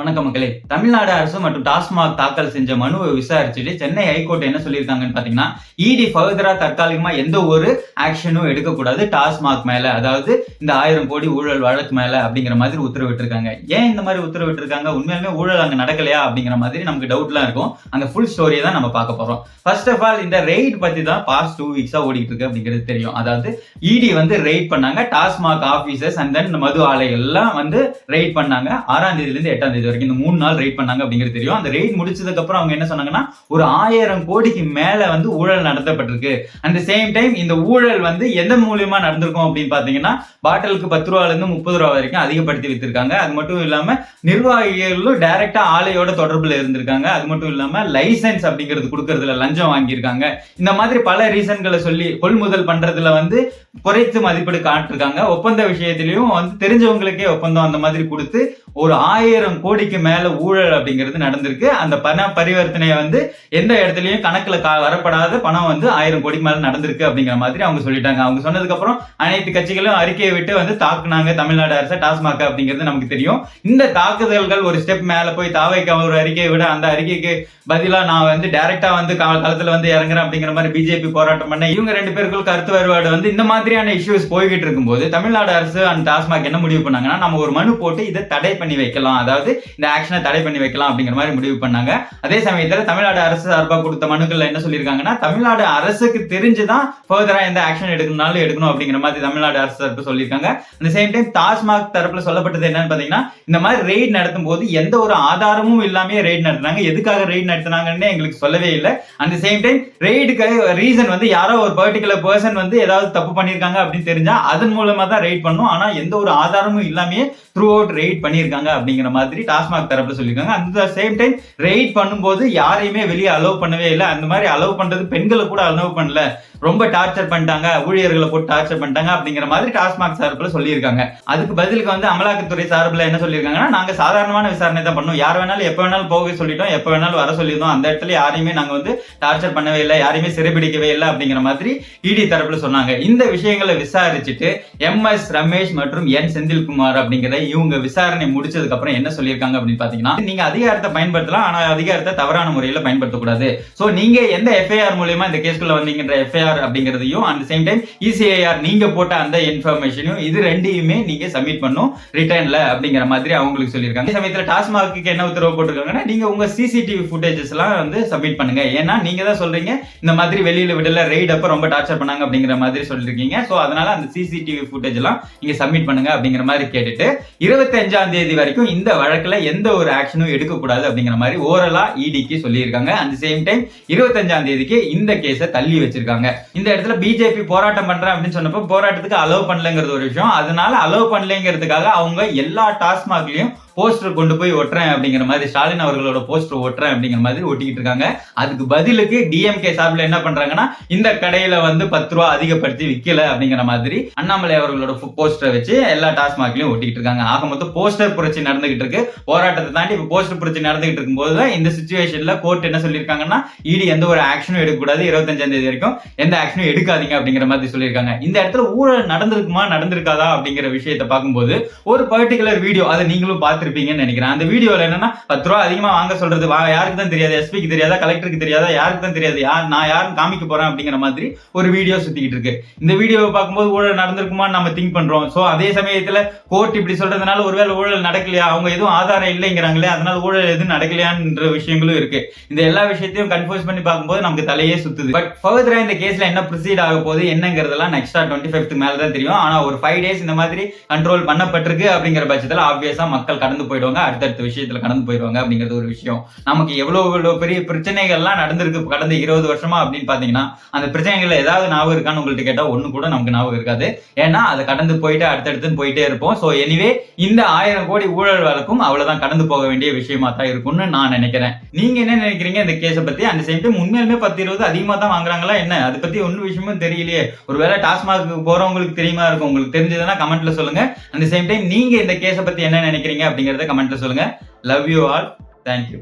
வணக்கம் மக்களே. தமிழ்நாடு அரசு மற்றும் டாஸ்மாக் தாக்கல் செஞ்ச மனுவை விசாரிச்சுட்டு சென்னை ஹைகோர்ட் என்ன சொல்லியிருக்காங்கன்னு பாத்தீங்கன்னா இடி ஃபர்தரா தற்காலிகமா எந்த ஒரு ஆக்ஷனும் எடுக்கக்கூடாது டாஸ்மாக் மேல. அதாவது இந்த ஆயிரம் கோடி ஊழல் வழக்கு மேல அப்படிங்கிற மாதிரி உத்தரவிட்டிருக்காங்க. ஏன் இந்த மாதிரி உத்தரவிட்டிருக்காங்க? உண்மையிலுமே ஊழல் அங்க நடக்கலையா அப்படிங்கிற மாதிரி நமக்கு டவுட்லாம் இருக்கும். அந்த ஃபுல் ஸ்டோரியை தான் நம்ம பார்க்க போறோம். ஃபர்ஸ்ட் ஆஃப் ஆல் இந்த ரெய்ட் பத்தி தான் பாஸ்ட் டூ வீக்ஸா ஓடிட்டு இருக்கு அப்படிங்கிறது தெரியும். அதாவது இடி வந்து ரெய்ட் பண்ணாங்க டாஸ்மாக் ஆபீசர்ஸ் அண்ட் தென் மது ஆலைகள் எல்லாம் வந்து ரெய்ட் பண்ணாங்க. ஆறாம் தேதியிலிருந்து எட்டாம் தேதி இது வரைக்கும் இந்த மூணு நாள் ரைட் பண்ணாங்க அப்படிங்கிறது தெரியும். அந்த ரைட் முடிச்சதுக்கு அப்புறம் அவங்க என்ன சொன்னாங்கன்னா ஒரு ஆயிரம் கோடிக்கு மேல வந்து ஊழல் நடத்தப்பட்டிருக்கு. அந்த சேம் டைம் இந்த ஊழல் வந்து எந்த மூலியமா நடந்திருக்கும் அப்படின்னு பாத்தீங்கன்னா பாட்டிலுக்கு பத்து ரூபால இருந்து முப்பது ரூபா வரைக்கும் அதிகப்படுத்தி வித்திருக்காங்க. அது மட்டும் இல்லாம நிர்வாகிகளும் டைரக்டா ஆலையோட தொடர்புல இருந்திருக்காங்க. அது மட்டும் இல்லாம லைசன்ஸ் அப்படிங்கிறது கொடுக்கறதுல லஞ்சம் வாங்கியிருக்காங்க. இந்த மாதிரி பல ரீசன்களை சொல்லி கொள்முதல் பண்றதுல வந்து குறைத்து மதிப்பீடு காட்டிருக்காங்க. ஒப்பந்த விஷயத்திலையும் வந்து தெரிஞ்சவங்களுக்கே ஒப்பந்தம் அந்த மாதிரி கொடுத்து ஒரு ஆயிரம் கோடி கோடிக்கு மேல ஊழல் அப்படிங்கிறது நடந்திருக்கு. அந்த பண பரிவர்த்தனையை வந்து எந்த இடத்துலயும் கணக்குல வரப்படாத பணம் வந்து ஆயிரம் கோடிக்கு மேல நடந்திருக்கு அப்படிங்கிற மாதிரி அவங்க சொல்லிட்டாங்க. அவங்க சொன்னதுக்கு அப்புறம் அனைத்து கட்சிகளும் அறிக்கையை விட்டு வந்து தாக்குனாங்க. தமிழ்நாடு அரசு டாஸ்மாக் அப்படிங்கிறது நமக்கு தெரியும். இந்த தாக்குதல்கள் ஒரு ஸ்டெப் மேல போய் தாவைக்கு ஒரு அறிக்கையை விட அந்த அறிக்கைக்கு பதிலா நான் வந்து டைரக்டா வந்து கால களத்துல வந்து இறங்குறேன் அப்படிங்கிற மாதிரி பிஜேபி போராட்டம் பண்ண இவங்க ரெண்டு பேருக்குள் கருத்து வேறுபாடு வந்து இந்த மாதிரியான இஷ்யூஸ் போய்கிட்டு இருக்கும்போது தமிழ்நாடு அரசு அண்ட் டாஸ்மாக் என்ன முடிவு பண்ணாங்கன்னா நம்ம ஒரு மனு போட்டு இதை தடை பண்ணி வைக்கலாம். அதாவது இந்த ஆக்ஷனை தடை பண்ணி வைக்கலாம் அப்படிங்கிற மாதிரி முடிவு பண்ணாங்க. அதே சமயத்தில் தமிழ்நாடு அரசு சார்பாக கொடுத்த மனுக்கள் என்ன சொல்லியிருக்காங்கன்னா தமிழ்நாடு அரசுக்கு தெரிஞ்சுதான் ஃபர்தராக எந்த ஆக்ஷன் எடுக்கணும்னாலும் எடுக்கணும் அப்படிங்கிற மாதிரி தமிழ்நாடு அரசு தரப்பு சொல்லியிருக்காங்க. அந்த சேம் டைம் டாஸ்மாக் தரப்புல சொல்லப்பட்டது என்னன்னு பாத்தீங்கன்னா இந்த மாதிரி ரெய்ட் நடத்தும் போது எந்த ஒரு ஆதாரமும் இல்லாமே ரெய்ட் நடத்தினாங்க. எதுக்காக ரெய்ட் நடத்தினாங்கன்னு எங்களுக்கு சொல்லவே இல்லை. அந்த சேம் டைம் ரெய்டுக்கு ரீசன் வந்து யாரோ ஒரு பர்டிகுலர் பர்சன் வந்து ஏதாவது தப்பு பண்ணியிருக்காங்க அப்படின்னு தெரிஞ்சா அதன் மூலமா தான் ரெய்ட் பண்ணும் ஆனா எந்த ஒரு ஆதாரமும் இல்லாமே த்ரூ அவுட் ரெய்ட் பண்ணியிருக்காங்க அப்படிங்கிற மாதிரி டாஸ்மாக் தரப்புல சொல்லியிருக்காங்க. அந்த சேம் டைம் ரெய்ட் பண்ணும்போது யாரையுமே வெளியே அலோவ் பண்ணவே இல்லை. அந்த மாதிரி அலோவ் பண்றது பெண்களை கூட அலோவ் பண்ணல. ரொம்ப டார்ச்சர் பண்ணிட்டாங்க ஊழியர்களை போட்டு டார்ச்சர் பண்ணிட்டாங்க அப்படிங்கிற மாதிரி டாஸ்மாக் சார்பில் சொல்லியிருக்காங்க. அதுக்கு பதிலுக்கு வந்து அமலாக்கத்துறை சார்பில் என்ன சொல்லியிருக்காங்கன்னா நாங்கள் சாதாரணமான விசாரணை தான் பண்ணோம் யார் வேணாலும் எப்போ வேணாலும் போக சொல்லிட்டோம் எப்போ வேணாலும் வர சொல்லியிருந்தோம் அந்த இடத்துல யாரையுமே நாங்கள் வந்து டார்ச்சர் பண்ணவே இல்லை யாரையுமே சிறைபிடிக்கவே இல்லை அப்படிங்கிற மாதிரி இடி தரப்பில் சொன்னாங்க. இந்த விஷயங்களை விசாரிச்சுட்டு எம் எஸ் ரமேஷ் மற்றும் என் செந்தில்குமார் அப்படிங்கிற இவங்க விசாரணை முடிச்சதுக்கு அப்புறம் என்ன சொல்லியிருக்காங்க அப்படின்னு பாத்தீங்கன்னா நீங்க அதிகாரத்தை பயன்படுத்தலாம் ஆனா அதிகாரத்தை தவறான முறையில் பயன்படுத்தக்கூடாது. ஸோ நீங்க எந்த எஃப்ஐஆர் மூலியமா இந்த கேஸ்க்குள்ள வந்தீங்கன்ற எஃப்ஐஆர் அப்படிங்கிறதையும் அட் சேம் டைம் இசிஐஆர் நீங்க போட்ட அந்த இன்ஃபர்மேஷனையும் இது ரெண்டையுமே நீங்க சப்மிட் பண்ணும் ரிட்டர்ன்ல அப்படிங்கிற மாதிரி அவங்களுக்கு சொல்லியிருக்காங்க. அதே சமயத்துல டாஸ்மாக்கு என்ன உத்தரவு போட்டிருக்காங்கன்னா நீங்க உங்க சிசிடிவி ஃபுட்டேஜஸ் எல்லாம் வந்து சப்மிட் பண்ணுங்க. ஏன்னா நீங்க தான் சொல்றீங்க இந்த மாதிரி வெளியில விடல ரெய்ட் அப்ப ரொம்ப டார்ச்சர் பண்ணாங்க அப்படிங்கிற மாதிரி சொல்லிருக்கீங்க சோ அதனால அந்த சிசிடிவி ஃபுட்டேஜ் எல்லாம் நீங்க சப்மிட் பண்ணுங்க அப்படிங்கிற மாதிரி கேட்டுட்டு இருபத்தி அஞ்சாம் தேதி வரைக்கும் இந்த வழக்குல எந்த ஒரு ஆக்ஷனும் எடுக்கக்கூடாது அப்படிங்கிற மாதிரி ஓரலா இடிக்கு சொல்லியிருக்காங்க. அந்த சேம் டைம் இருபத்தஞ்சாம் தேதிக்கு இந்த கேஸை தள்ளி வச்சிருக்காங்க. இந்த இடத்துல பிஜேபி போராட்டம் பண்றேன் அப்படின்னு சொன்னப்போ போராட்டத்துக்கு அலோவ் பண்ணலங்கிறது ஒரு விஷயம். அதனால அலோவ் பண்ணலங்கிறதுக்காக அவங்க எல்லா டாஸ்மாக்லயும் போஸ்டர் கொண்டு போய் ஒட்டுறேன் அப்படிங்கிற மாதிரி ஸ்டாலின் அவர்களோட போஸ்டர் ஒட்டுறேன் அப்படிங்கிற மாதிரி ஒட்டிக்கிட்டு இருக்காங்க. அதுக்கு பதிலுக்கு டிஎம்கே சார்பில் என்ன பண்றாங்கன்னா இந்த கடையில வந்து பத்து ரூபா அதிகப்படுத்தி விற்கல அப்படிங்கிற மாதிரி அண்ணாமலை அவர்களோட போஸ்டரை வச்சு எல்லா டாஸ்மாக்லையும் ஒட்டிக்கிட்டு இருக்காங்க. ஆக மொத்தம் போஸ்டர் புரட்சி நடந்துகிட்டு இருக்கு. போராட்டத்தை தாண்டி இப்ப போஸ்டர் புரட்சி நடந்துகிட்டு இருக்கும்போது தான் இந்த சுச்சுவேஷன்ல கோர்ட் என்ன சொல்லியிருக்காங்கன்னா இடி எந்த ஒரு ஆக்ஷனும் எடுக்கக்கூடாது. இருபத்தஞ்சாம் தேதி வரைக்கும் எந்த ஆக்ஷனும் எடுக்காதீங்க அப்படிங்கிற மாதிரி சொல்லியிருக்காங்க. இந்த இடத்துல ஊழல் நடந்திருக்குமா நடந்திருக்காதா அப்படிங்கிற விஷயத்தை பார்க்கும்போது ஒரு பர்டிகுலர் வீடியோ அதை நீங்களும் பார்த்துருப்பீங்கன்னு நினைக்கிறேன். அந்த வீடியோவில் என்னன்னா பத்து ரூபா அதிகமாக வாங்க சொல்றது வா- யாருக்கு தான் தெரியாது எஸ்பிக்கு தெரியாதா கலெக்டருக்கு தெரியாதா யாருக்கு தான் தெரியாது யார் நான் யாரும் காமிக்க போறேன் அப்படிங்கிற மாதிரி ஒரு வீடியோ சுத்திக்கிட்டு இருக்கு. இந்த வீடியோவை பார்க்கும்போது ஊழல் நடந்திருக்குமான்னு நம்ம திங்க் பண்றோம். ஸோ அதே சமயத்தில் கோர்ட் இப்படி சொல்றதுனால ஒருவேளை ஊழல் நடக்கலையா? அவங்க எதுவும் ஆதாரம் இல்லைங்கிறாங்களே அதனால ஊழல் எதுவும் நடக்கலையான்ற விஷயங்களும் இருக்கு. இந்த எல்லா விஷயத்தையும் கன்ஃபியூஸ் பண்ணி பார்க்கும்போது நமக்கு தலையே சுத்துது. பட் ஃபர்தரா இந்த டேஸில் என்ன ப்ரொசீட் ஆக போகுது என்னங்கிறதெல்லாம் நெக்ஸ்ட்டாக டுவெண்ட்டி ஃபிஃப்த் மேலே தான் தெரியும். ஆனா ஒரு ஃபைவ் டேஸ் இந்த மாதிரி கண்ட்ரோல் பண்ணப்பட்டிருக்கு அப்படிங்கிற பட்சத்தில் ஆப்வியஸாக மக்கள் கடந்து போயிடுவாங்க. அடுத்தடுத்த விஷயத்துல கடந்து போயிடுவாங்க அப்படிங்கிறது ஒரு விஷயம். நமக்கு எவ்வளவு எவ்வளவு பெரிய பிரச்சனைகள்லாம் நடந்திருக்கு கடந்த இருபது வருஷமா அப்படின்னு பாத்தீங்கன்னா அந்த பிரச்சனைகள் ஏதாவது ஞாபகம் இருக்கான்னு உங்கள்கிட்ட கேட்டா ஒண்ணு கூட நமக்கு ஞாபகம் இருக்காது. ஏன்னா அதை கடந்து போயிட்டு அடுத்தடுத்து போயிட்டே இருப்போம். சோ எனிவே இந்த ஆயிரம் கோடி ஊழல் வழக்கும் அவ்வளவுதான் கடந்து போக வேண்டிய விஷயமா தான் இருக்கும்னு நான் நினைக்கிறேன். நீங்க என்ன நினைக்கிறீங்க இந்த கேஸை பத்தி? அந்த சேம் டைம் உண்மையிலுமே பத்து இருபது அதிகமா தான் வாங்குறாங்களா? என்ன? அது பத்தி ஒன்னும் விஷயமும் தெரியலையே. ஒருவேளை டாஸ்மாக் போறவங்களுக்கு தெரியுமா இருக்கும்? உங்களுக்கு தெரிஞ்சதுன்னா கமெண்ட்ல சொல்லுங்க. அந்த சேம் டைம் நீங்க இந்த கேஸை பத்தி என்ன நினைக்கிறீங்க அப்படிங்கறத கமெண்ட்ல சொல்லுங்க. Love you all thank you